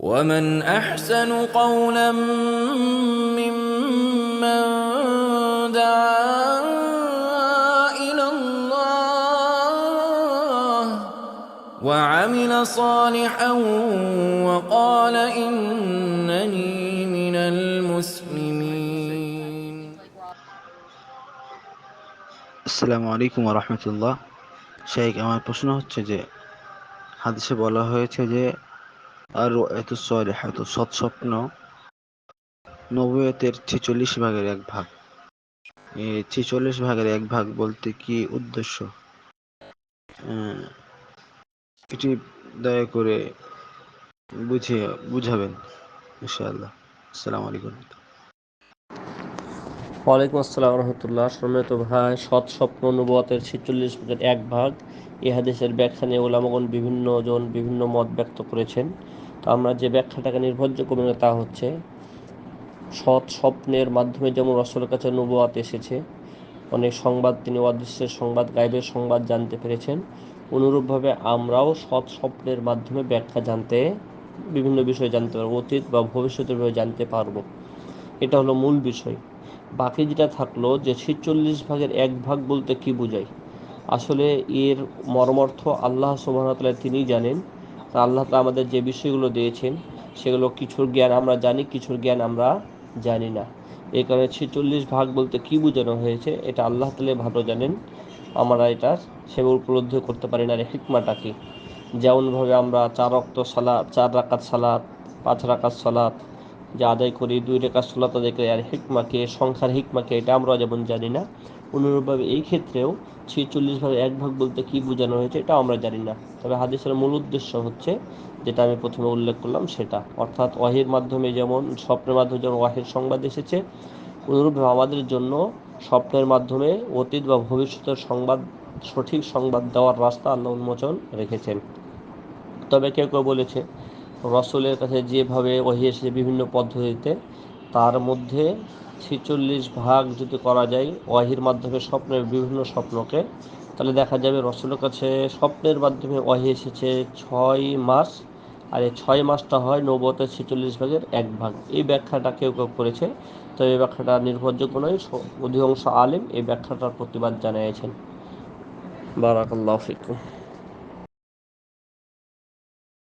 ومن احسن قولا ممن دعا الى الله وعمل صالحا وقال انني من المسلمين আসসালামু আলাইকুম রহমতুল্লাহ শেখ আমার প্রশ্ন হচ্ছে যে হাদিসে বলা হয়েছে যে আর এত সলেহ এত সৎ স্বপ্ন। নবুয়তের ছেচল্লিশ ভাগের এক ভাগ। ছেচল্লিশ ভাগের এক ভাগ বলতে কি উদ্দেশ্য? এটি দয়া করে বুঝিয়ে বুঝাবেন, ইনশাআল্লাহ। আসসালামু আলাইকুম। ওয়ালাইকুম আসসালাম রহমতুল্লাহ। সম্মানিত ভাই, সৎ স্বপ্ন, নবুয়াতের ছেচল্লিশ ভাগের এক ভাগ। এই হাদিসের ব্যাখ্যা নিয়ে ওলামগণ বিভিন্ন জন বিভিন্ন মত ব্যক্ত করেছেন। আমরা যে ব্যাখ্যাটাকে নির্ভরযোগ্য মনে তা হচ্ছে, সৎ স্বপ্নের মাধ্যমে যেমন রসলের কাছে নবুয়াত এসেছে, অনেক সংবাদ তিনি অদৃশ্যের সংবাদ গাইবের সংবাদ জানতে পেরেছেন, অনুরূপভাবে আমরাও সৎ স্বপ্নের মাধ্যমে ব্যাখ্যা জানতে, বিভিন্ন বিষয় জানতে পারব, অতীত বা ভবিষ্যতের বিষয়ে জানতে পারব। এটা হলো মূল বিষয়। বাকি যেটা থাকল যে ছেচল্লিশ ভাগের এক ভাগ বলতে কি বোঝায়? আসলে এর মর্মর্থ আল্লাহ সুবাহতাল্লাহ তিনিই জানেন। আল্লাহ তাআলা আমাদের যে বিষয়গুলো দিয়েছেন, সেগুলো কিছুর জ্ঞান আমরা জানি, কিছুর জ্ঞান আমরা জানি না। এই কারণে ছেচল্লিশ ভাগ বলতে কি বোঝানো হয়েছে, এটা আল্লাহ তালে ভালো জানেন। আমরা এটা সেভাবে উপলব্ধি করতে পারি না এর হিকমাটা কি যেমনভাবে আমরা চার রক্ত সালাদ চার রাকাত সালাদ পাঁচ রাকাত সালাদ যা আদায় করি, দুই রেখা সালাত আদায় আর হিকমাকে, সংখ্যার হিকমাকে, এটা আমরা যেমন জানি না অনুরূপভাবে এই ক্ষেত্রেও ছেচল্লিশ ভাগে এক ভাগ বলতে কি বোঝানো হয়েছে এটা আমরা জানি না। তবে হাদিসের মূল উদ্দেশ্য হচ্ছে, যেটা আমি প্রথমে উল্লেখ করলাম সেটা। অর্থাৎ ওয়াহির মাধ্যমে যেমন স্বপ্নের মাধ্যমে যেমন ওয়াহির সংবাদ এসেছে, অনুরূপভাবে আমাদের জন্য স্বপ্নের মাধ্যমে অতীত বা ভবিষ্যতের সংবাদ, সঠিক সংবাদ দেওয়ার রাস্তা আল্লাহ উন্মোচন রেখেছেন। তবে কেউ কেউ বলেছে, রসুলের কাছে যেভাবে ওহি এসেছে বিভিন্ন পদ্ধতিতে, তার মধ্যে ছেচল্লিশ ভাগ যদি করা যায়, ওয়াহির মাধ্যমে স্বপ্নের বিভিন্ন স্বপ্নকে, তাহলে দেখা যাবে রসুলের কাছে স্বপ্নের মাধ্যমে ওয়াহি এসেছে ছয় মাস, আর এই ছয় মাসটা হয় নবতের ছেচল্লিশ ভাগের এক ভাগ। এই ব্যাখ্যাটা কেউ কেউ করেছে, তো এই ব্যাখ্যাটা নির্ভরযোগ্য নয় অধিকাংশ আলেম এই ব্যাখ্যাটার প্রতিবাদ জানিয়েছেন। বারাকাল্লাহ ফিকুম।